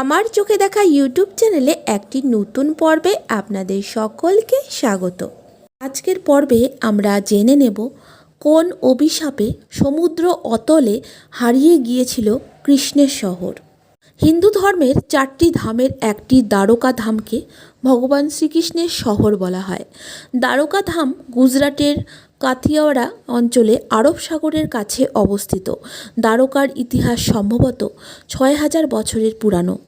আমার চোখে দেখা ইউটিউব চ্যানেলে একটি নতুন পর্বে আপনাদের সকলকে স্বাগত। আজকের পর্বে আমরা জেনে নেব কোন অভিশাপে সমুদ্র অতলে হারিয়ে গিয়েছিল কৃষ্ণের শহর। হিন্দু ধর্মের চারটি ধামের একটি দ্বারকা ধামকে ভগবান শ্রীকৃষ্ণের শহর বলা হয়। দ্বারকা ধাম গুজরাটের কাথিয়াওয়াড়া অঞ্চলে আরব সাগরের কাছে অবস্থিত। দ্বারকার ইতিহাস সম্ভবত ছয় হাজার বছরের পুরানো।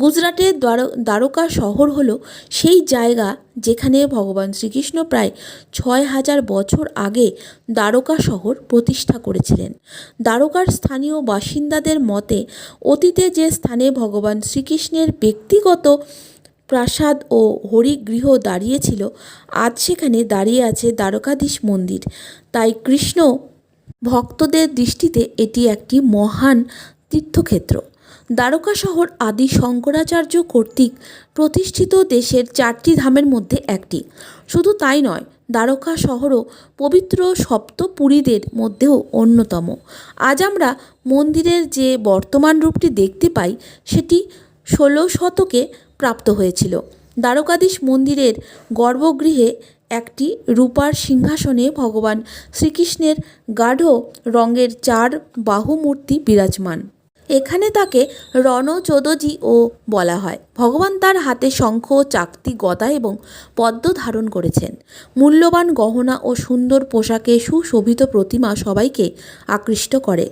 গুজরাটের দ্বার- দ্বারকা শহর হল সেই জায়গা যেখানে ভগবান শ্রীকৃষ্ণ প্রায় ছয় হাজার বছর আগে দ্বারকা শহর প্রতিষ্ঠা করেছিলেন। দ্বারকার স্থানীয় বাসিন্দাদের মতে, অতীতে যে স্থানে ভগবান শ্রীকৃষ্ণের ব্যক্তিগত প্রাসাদ ও হরিগৃহ দাঁড়িয়েছিল। আজ সেখানে দাঁড়িয়ে আছে দ্বারকাধীশ মন্দির। তাই কৃষ্ণ ভক্তদের দৃষ্টিতে এটি একটি মহান তীর্থক্ষেত্র। দ্বারকা শহর আদি শঙ্করাচার্য কর্তৃক প্রতিষ্ঠিত দেশের চারটি ধামের মধ্যে একটি। শুধু তাই নয়, দ্বারকা শহরও পবিত্র সপ্তপুরীদের মধ্যেও অন্যতম। আজ আমরা মন্দিরের যে বর্তমান রূপটি দেখতে পাই, সেটি ষোলো শতকে প্রাপ্ত হয়েছিল। দ্বারকাধীশ মন্দিরের গর্ভগৃহে একটি রূপার সিংহাসনে ভগবান শ্রীকৃষ্ণের গাঢ় রঙের চার বাহুমূর্তি বিরাজমান। এখানে তাকে রণচোদজিও বলা হয়। ভগবান তার হাতে শঙ্খ, চাকতি, গদা এবং পদ্ম ধারণ করেছেন। মূল্যবান গহনা ও সুন্দর পোশাকে সুশোভিত প্রতিমা সবাইকে আকৃষ্ট করে।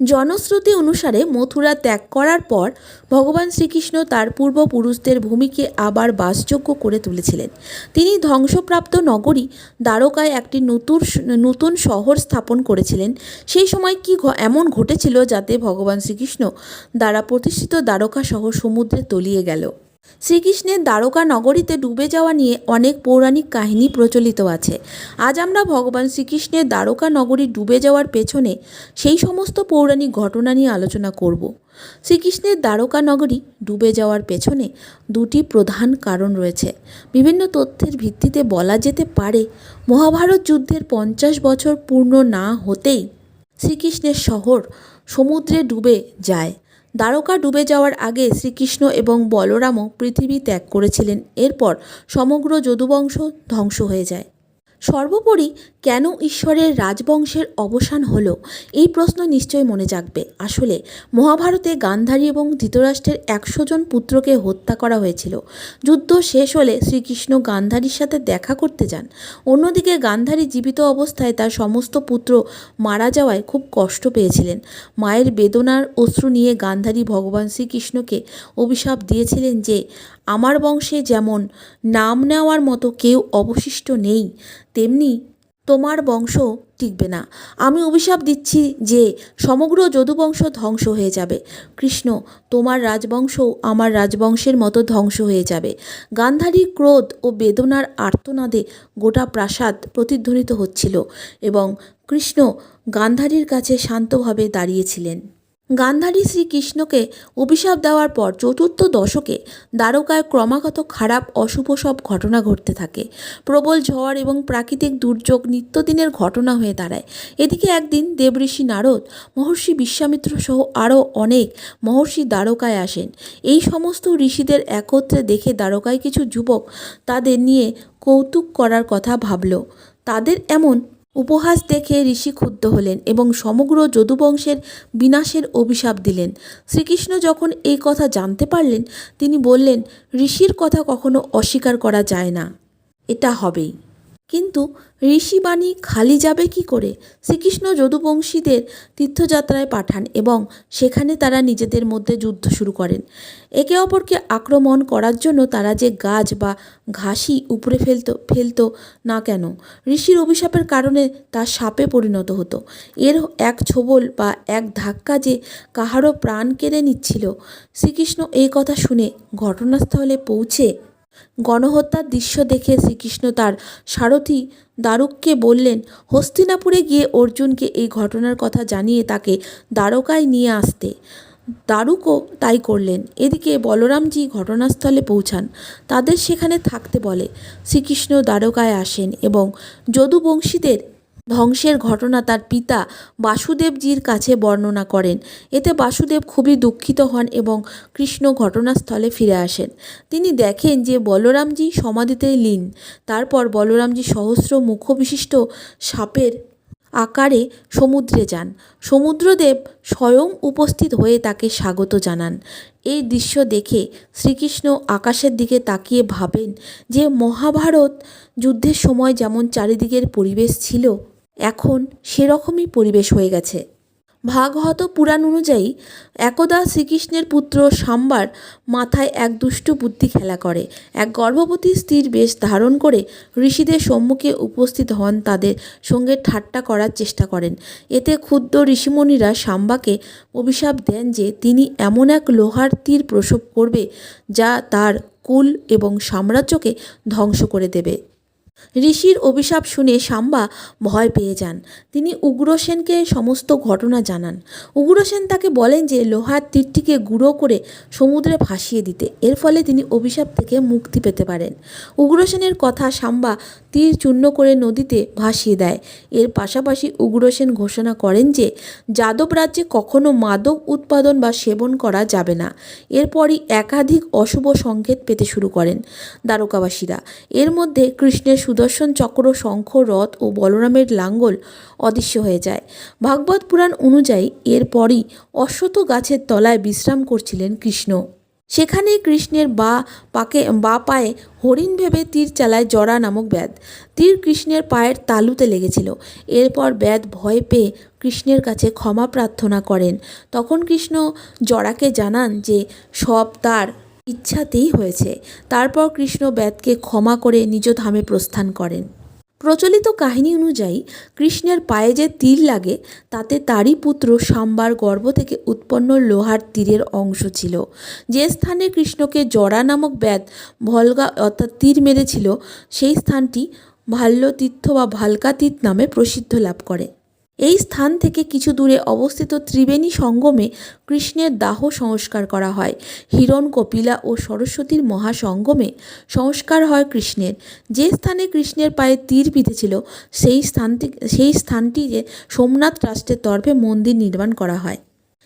জনশ্রুতি অনুসারে মথুরা ত্যাগ করার পর ভগবান শ্রীকৃষ্ণ তার পূর্বপুরুষদের ভূমিকে আবার বাসযোগ্য করে তুলেছিলেন। তিনি ধ্বংসপ্রাপ্ত নগরী দ্বারকায় একটি নতুন নতুন শহর স্থাপন করেছিলেন। সেই সময় কি এমন ঘটেছিল যাতে ভগবান শ্রীকৃষ্ণ দ্বারা প্রতিষ্ঠিত দ্বারকা শহর সমুদ্রে তলিয়ে গেল। শ্রীকৃষ্ণের দ্বারকা নগরীতে ডুবে যাওয়া নিয়ে অনেক পৌরাণিক কাহিনী প্রচলিত আছে। আজ আমরা ভগবান শ্রীকৃষ্ণের দ্বারকা নগরী ডুবে যাওয়ার পেছনে সেই সমস্ত পৌরাণিক ঘটনা নিয়ে আলোচনা করব। শ্রীকৃষ্ণের দ্বারকা নগরী ডুবে যাওয়ার পেছনে দুটি প্রধান কারণ রয়েছে। বিভিন্ন তথ্যের ভিত্তিতে বলা যেতে পারে, মহাভারত যুদ্ধের পঞ্চাশ বছর পূর্ণ না হতেই শ্রীকৃষ্ণের শহর সমুদ্রে ডুবে যায়। দ্বারকা ডুবে যাওয়ার আগে শ্রীকৃষ্ণ এবং বলরামও পৃথিবী ত্যাগ করেছিলেন। এরপর সমগ্র যদুবংশ ধ্বংস হয়ে যায়। সর্বোপরি কেন ঈশ্বরের রাজবংশের অবসান হলো? এই প্রশ্ন নিশ্চয়ই মনে জাগবে। আসলে, মহাভারতে গান্ধারী এবং ধৃতরাষ্ট্রের একশো জন পুত্রকে হত্যা করা হয়েছিল। যুদ্ধ শেষ হলে শ্রীকৃষ্ণ গান্ধারীর সাথে দেখা করতে যান। অন্যদিকে, গান্ধারী জীবিত অবস্থায় তার সমস্ত পুত্র মারা যাওয়ায় খুব কষ্ট পেয়েছিলেন। মায়ের বেদনার অশ্রু নিয়ে গান্ধারী ভগবান শ্রীকৃষ্ণকে অভিশাপ দিয়েছিলেন যে, আমার বংশে যেমন নাম নেওয়ার মতো কেউ অবশিষ্ট নেই, তেমনি তোমার বংশ টিকবে না। আমি অভিশাপ দিচ্ছি যে সমগ্র যদুবংশ ধ্বংস হয়ে যাবে। কৃষ্ণ, তোমার রাজবংশও আমার রাজবংশের মতো ধ্বংস হয়ে যাবে। গান্ধারীর ক্রোধ ও বেদনার আর্তনাদে গোটা প্রাসাদ প্রতিধ্বনিত হচ্ছিল এবং কৃষ্ণ গান্ধারীর কাছে শান্তভাবে দাঁড়িয়েছিলেন। গান্ধারী শ্রীকৃষ্ণকে অভিশাপ দেওয়ার পর চতুর্থ দশকে দ্বারকায় ক্রমাগত খারাপ, অশুভ সব ঘটনা ঘটতে থাকে। প্রবল ঝড় এবং প্রাকৃতিক দুর্যোগ নিত্যদিনের ঘটনা হয়ে দাঁড়ায়। এদিকে একদিন দেবঋষি নারদ, মহর্ষি বিশ্বামিত্র সহ আরও অনেক মহর্ষি দ্বারকায় আসেন। এই সমস্ত ঋষিদের একত্রে দেখে দ্বারকায় কিছু যুবক তাদের নিয়ে কৌতুক করার কথা ভাবল। তাদের এমন উপহাস দেখে ঋষি ক্ষুব্ধ হলেন এবং সমগ্র যদুবংশের বিনাশের অভিশাপ দিলেন। শ্রীকৃষ্ণ যখন এই কথা জানতে পারলেন, তিনি বললেন, ঋষির কথা কখনো অস্বীকার করা যায় না। এটা হবেই। কিন্তু ঋষিবাণী খালি যাবে কি করে? শ্রীকৃষ্ণ যদুবংশীদের তীর্থযাত্রায় পাঠান এবং সেখানে তারা নিজেদের মধ্যে যুদ্ধ শুরু করেন। একে অপরকে আক্রমণ করার জন্য তারা যে গাছ বা ঘাসই উপরে ফেলতো ফেলতো না কেন? ঋষির অভিশাপের কারণে তা সাপে পরিণত হতো। এর এক ছোবল বা এক ধাক্কা যে কাহারও প্রাণ কেড়ে নিচ্ছিল। শ্রীকৃষ্ণ এই কথা শুনে ঘটনাস্থলে পৌঁছে গণহত্যার দৃশ্য দেখে শ্রীকৃষ্ণ তার সারথি দ্বারককে বললেন, হস্তিনাপুরে গিয়ে অর্জুনকে এই ঘটনার কথা জানিয়ে তাকে দ্বারকায় নিয়ে আসতে। দারুকও তাই করলেন। এদিকে বলরামজি ঘটনাস্থলে পৌঁছান। তাদের সেখানে থাকতে বলে, শ্রীকৃষ্ণ দ্বারকায় আসেন এবং যদুবংশীদের ধ্বংসের ঘটনা তার পিতা বাসুদেবজির কাছে বর্ণনা করেন। এতে বাসুদেব খুবই দুঃখিত হন এবং কৃষ্ণ ঘটনাস্থলে ফিরে আসেন। তিনি দেখেন যে বলরামজি সমাধিতে লীন। তারপর বলরামজি সহস্র মুখবিশিষ্ট সাপের আকারে সমুদ্রে যান। সমুদ্রদেব স্বয়ং উপস্থিত হয়ে তাকে স্বাগত জানান। এই দৃশ্য দেখে শ্রীকৃষ্ণ আকাশের দিকে তাকিয়ে ভাবেন যে মহাভারত যুদ্ধের সময় যেমন চারিদিকের পরিবেশ ছিল এখন সেরকমই পরিবেশ হয়ে গেছে। ভাগবত পুরাণ অনুযায়ী একদা শ্রীকৃষ্ণের পুত্র সাম্বার মাথায় এক দুষ্ট বুদ্ধি খেলা করে। এক গর্ভবতী স্ত্রীর বেশ ধারণ করে ঋষিদের সম্মুখে উপস্থিত হন তাদের সঙ্গে ঠাট্টা করার চেষ্টা করেন। এতে ক্ষুদ্র ঋষিমণিরা সাম্বাকে অভিশাপ দেন যে তিনি এমন এক লোহার তীর প্রসব করবে যা তার কুল এবং সাম্রাজ্যকে ধ্বংস করে দেবে। ঋষির অভিশাপ শুনে সাম্বা ভয় পেয়ে যান। তিনি উগ্রসেনকে সমস্ত ঘটনা জানান। উগ্রসেন তাকে বলেন যে, লোহার তীরটিকে গুঁড়ো করে সমুদ্রে ভাসিয়ে দিতে। এর ফলে তিনি অভিশাপ থেকে মুক্তি পেতে পারেন। উগ্রসেনের কথা সাম্বা তীর চূর্ণ করে নদীতে ভাসিয়ে দেয়। এর পাশাপাশি উগ্রসেন ঘোষণা করেন যে, যাদব রাজ্যে কখনো মাদক উৎপাদন বা সেবন করা যাবে না। এরপরই একাধিক অশুভ সংকেত পেতে শুরু করেন। দ্বারকাবাসীরা। এর মধ্যে কৃষ্ণের সুদর্শন চক্র, শঙ্খ, রথ ও বলরামের লাঙ্গল অদৃশ্য হয়ে যায়। ভাগবত পুরাণ অনুযায়ী এরপরই অশ্বত গাছের তলায় বিশ্রাম করছিলেন কৃষ্ণ। সেখানে কৃষ্ণের বা পাকে, বা পায়ে হরিণ ভেবে তীর চালায় জরা নামক ব্যাধ। তীর কৃষ্ণের পায়ের তালুতে লেগেছিল। এরপর ব্যাধ ভয় পেয়ে কৃষ্ণের কাছে ক্ষমা প্রার্থনা করেন। তখন কৃষ্ণ জরাকে জানান যে সব তার ইচ্ছাতেই হয়েছে। তারপর কৃষ্ণ ব্যাধকে ক্ষমা করে নিজ ধামে প্রস্থান করেন। প্রচলিত কাহিনী অনুযায়ী, কৃষ্ণের পায়ে যে তীর লাগে, তাতে তারই পুত্র সাম্বার গর্ভ থেকে উৎপন্ন লোহার তীরের অংশ ছিল। যে স্থানে কৃষ্ণকে জরা নামক ব্যাধ ভলগা অর্থাৎ তীর মেরেছিল, সেই স্থানটি ভাল্যতীর্থ বা ভালকাতীর্থ নামে প্রসিদ্ধ লাভ করে। এই স্থান থেকে কিছু দূরে অবস্থিত ত্রিবেণী সঙ্গমে কৃষ্ণের দাহ সংস্কার করা হয়। হিরণ, কপিলা ও সরস্বতীর মহাসঙ্গমে সংস্কার হয় কৃষ্ণের। যে স্থানে কৃষ্ণের পায়ে তীর বিঁধেছিল, সেই স্থানটি সেই স্থানটিতে সোমনাথ ট্রাস্টের তরফে মন্দির নির্মাণ করা হয়।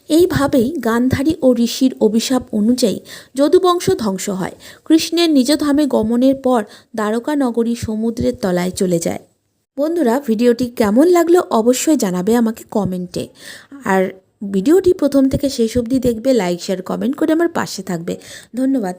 এইভাবেই গান্ধারী ও ঋষির অভিশাপ অনুযায়ী যদুবংশ ধ্বংস হয়। কৃষ্ণের নিজ ধামে গমনের পর দ্বারকা নগরী সমুদ্রের তলায় চলে যায়। বন্ধুরা, ভিডিওটি কেমন লাগল অবশ্যই জানাবে আমাকে কমেন্টে। আর ভিডিওটি প্রথম থেকে শেষ অবধি দেখবে, লাইক, শেয়ার, কমেন্ট করে আমার পাশে থাকবে। ধন্যবাদ।